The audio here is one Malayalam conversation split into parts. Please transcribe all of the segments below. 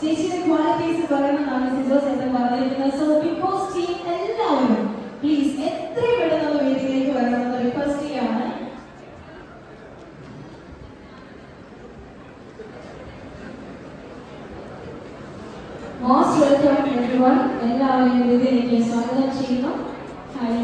ചേച്ചിയുടെ ക്വാളിറ്റീസ് പറയണമെന്നാണ് സിജോ ചേട്ടൻ പറഞ്ഞിരിക്കുന്നത് സോ ബിഗ് ബോസ് ടീം എല്ലാവരും പ്ലീസ് എത്രയും പെട്ടെന്ന് ഒന്ന് വേദിയിലേക്ക് വരണമെന്ന് റിക്വസ്റ്റ് ചെയ്യാണ് മോസ്റ്റ് വെൽക്കം എവരിവൺ എല്ലാവരെയും വേദിയിലേക്ക് സ്വാഗതം ചെയ്യുന്നു ഹായ്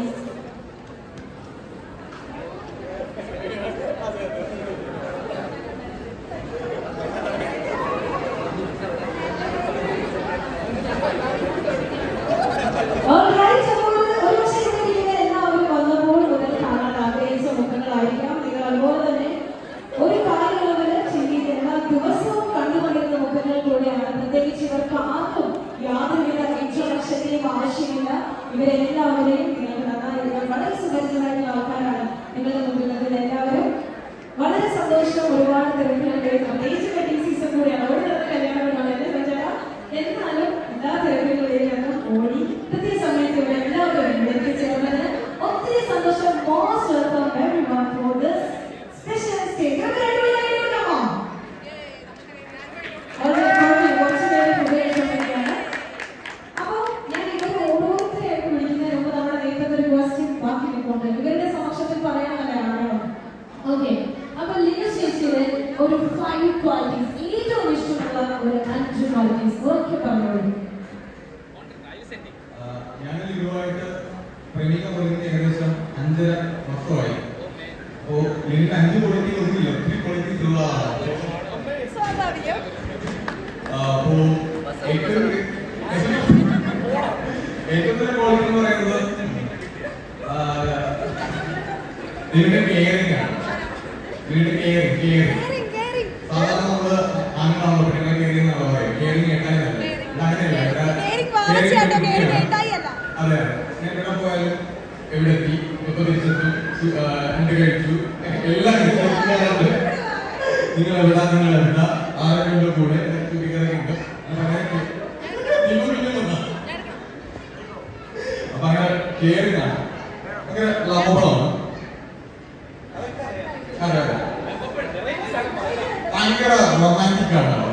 ഇവരെല്ലാവരെയും നിങ്ങൾക്ക് നന്നായിരിക്കാൻ വളരെ സുപരിചിതരായിട്ടുള്ള ആൾക്കാരാണ് നിങ്ങളുടെ മുമ്പിൽ എല്ലാവരും വളരെ സന്തോഷം ഒരുപാട് തിരക്കുകളുണ്ട് പ്രത്യേകിച്ച് വെഡിങ് സീസൺ കൂടിയാണ് ഒരു തരത്തിൽ കല്യാണങ്ങളാണ് എന്നെ വെച്ചാൽ എന്നാലും എല്ലാ തിരക്കുകളിൽ നിന്നും ഓടി കൃത്യ സമയത്ത് ഇവിടെ എല്ലാവരും ഇവിടെ എത്തിച്ചേർന്നത് ഒത്തിരി സന്തോഷം most welcome everyone for this special stage നമുക്ക് രണ്ടുപേരും കൊടുക്കാമോ വളരെ കുറച്ച് കുറച്ച് പേര് ഉപയോഗിച്ചുകൊണ്ടിരിക്കുകയാണ് അപ്പോൾ ഞാൻ ഇവരെ ഓരോരുത്തരെയായിട്ട് വിളിക്കുന്നതിന് മുമ്പ് നമ്മുടെ നേരത്തെ ഒരു ക്വസ്റ്റ്യൻ ബാക്കി നിൽപ്പുണ്ട് ഇവരുടെ സമക്ഷത്തിൽ പറയാനല്ലേ ആണോ ഓക്കെ അപ്പൊ ലിനു ചേച്ചിയുടെ ഒരു ഫൈവ് ക്വാളിറ്റീസ് ഏറ്റവും ഇഷ്ടമുള്ള ഒരു അഞ്ച് ക്വാളിറ്റീസ് ഓക്കെ പറഞ്ഞോളൂ. ഞാൻ അഞ്ചര ഏറ്റവും എന്ന് പറയുന്നത് സാധാരണ നമ്മൾ ആണുങ്ങളാണല്ലോ പെണ്ണുങ്ങളെ കെയറിംഗ് എന്നാണ് പറയുക കെയറിംഗ് കേട്ടാലല്ല? അങ്ങനെയല്ല. കേട്ടായല്ല. അതെ ഞാൻ എവിടെ പോയാലും എവിടെ എത്തി എപ്പോ തിരിച്ചെത്തും? എന്ത് കഴിച്ചു? എല്ലാം നിങ്ങൾ എവിടാ? നിങ്ങൾ എവിടാ? ആരെങ്കിലും കൂടെ? ചോദിക്കാറൊക്കെ ഉണ്ട്. അപ്പൊ അങ്ങനെ പിന്നെ വന്നാ. അപ്പൊ അങ്ങനെ കെയറിംഗ് ആണ് അങ്ങനെ ലാഭമാണ് അതെ അതെ ഭയങ്കര റൊമാന്റിക് ആണ്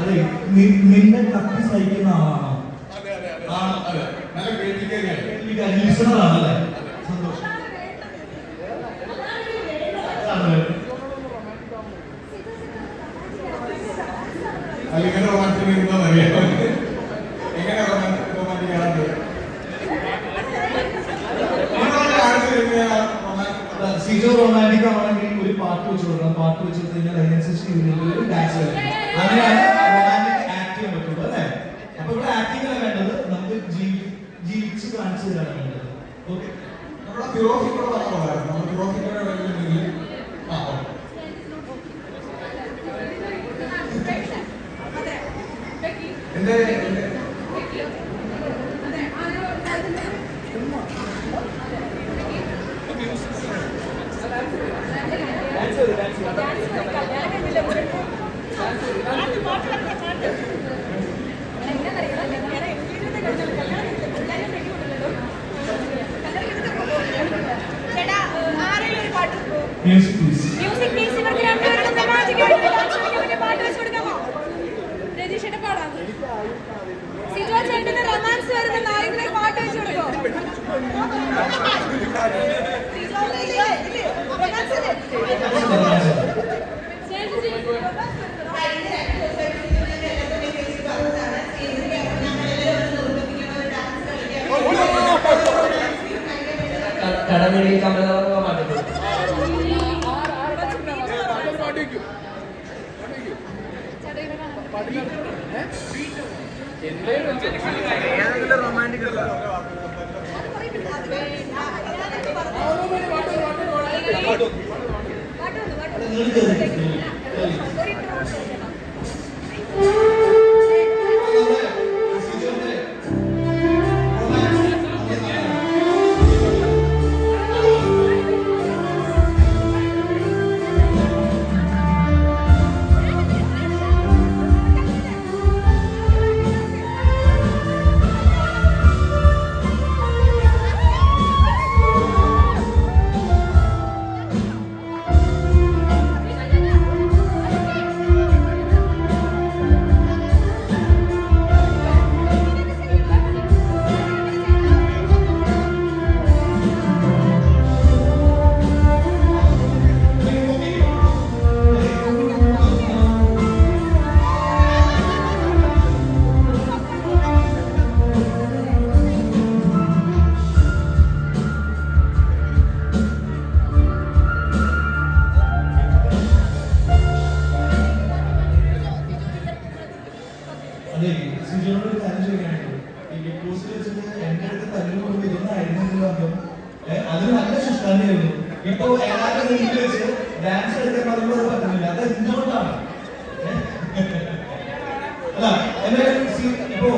അതെ നിന്നെ കത്തി സഹിക്കുന്ന ആളാണോ? ആണ് അതെ നല്ല കേട്ടിരിക്കുകയാണ് ലിസണർ ആണല്ലേ സന്തോഷം അതാണ് അല്ലെങ്കിൽ റൊമാന്റിക് ഇരുന്നോ അറിയാം എങ്ങനെ റൊമാന്റിക് റൊമാന്റിക് ആണ് അതാ, സിജോ റൊമാന്റിക് ആണെങ്കിൽ ഒരു പാട്ട് വെച്ച് കൊടുക്കണം പാട്ട് വെച്ച് കൊടുത്തു കഴിഞ്ഞാൽ അതിനനുസരിച്ച് ഇതിനുള്ള ഡാൻസ് കളിക്കണം അങ്ങനെയാണ് റൊമാന്റിക് ആക്ട് ചെയ്യാൻ പറ്റുള്ളൂ അല്ലേ? അപ്പൊ ഇവിടെ ആക്ടിംഗ് അല്ല വേണ്ടത് നമുക്ക് ജീവി- ജീവിച്ച് കാണിച്ചു തരാണ് വേണ്ടത്. ഓക്കെ നമ്മുടെ ഫിറോസിക്കൂടെ പറഞ്ഞതായിരുന്നു നമ്മൾ ഫിറോസിക്കൂടെ വരുന്നുണ്ടെങ്കിൽ ആ ഓക്കെ എന്റെ എന്റെ ചേട്ടാ മ്യൂസിക് പ്ലീസ് മ്യൂസിക് പ്ലീസ് ഇവർക്ക് രണ്ടുപേരുടെ റൊമാന്റിക് ആയിട്ട് ഡാൻസ് കളിക്കാൻ പറ്റിയ പാട്ട് വെച്ച് കൊടുക്കാമോ? രതീഷേട്ടൻ പാടാം. സിജോ ചേട്ടന് റൊമാൻസ് വരുന്ന ആരെങ്കിലും ഒരു പാട്ട് വെച്ച് കൊടുക്കോ? സിജോ ഇല്ലേ? കടമിഴി പാട്ട് പാട്ട് വന്നു, പാട്ട് വന്നു. അതെ ശ്രീജോട് ഒരു കാര്യം ഈ ബിഗ് ബോസിൽ അടുത്ത് തല്ലിന് കൊണ്ട് ഇതൊന്നായിരുന്നെങ്കിലും അന്നും അത് നല്ല ശുഷ്കാന്തിയായിരുന്നു ഇപ്പൊ ഏതാണ്ട് വീട്ടിൽ വെച്ച് ഡാൻസ് എടുക്കാൻ പറയുമ്പോൾ അത് അത് എന്തുകൊണ്ടാണ് അല്ല എന്നാലും ഇപ്പോ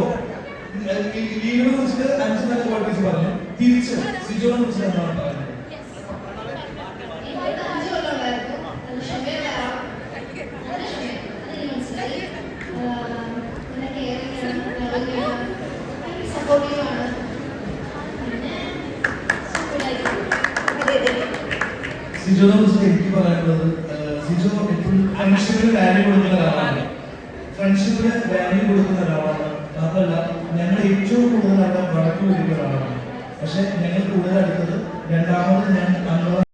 ലീവിനെ കുറിച്ച് അഞ്ച് നല്ല ക്വാളിറ്റീസ് പറഞ്ഞു തിരിച്ച് സിജോനെ കുറിച്ച് എന്താണ് സിജോനെ കുറിച്ച് എനിക്ക് പറയാനുള്ളത് സിജോ എപ്പോഴും ഫ്രണ്ട്ഷിപ്പിന് വാല്യൂ കൊടുക്കുന്ന ഒരാളാണ്. ഫ്രണ്ട്ഷിപ്പിന് വാല്യൂ കൊടുക്കുന്ന ഒരാളാണ്. മാത്രമല്ല ഞങ്ങൾ ഏറ്റവും കൂടുതൽ അവിടെ വഴക്ക് കൊടുക്കുന്ന ഒരാളാണ്. പക്ഷെ ഞങ്ങൾ കൂടുതൽ അടുത്തത് രണ്ടാമത് ഞാൻ അംഗം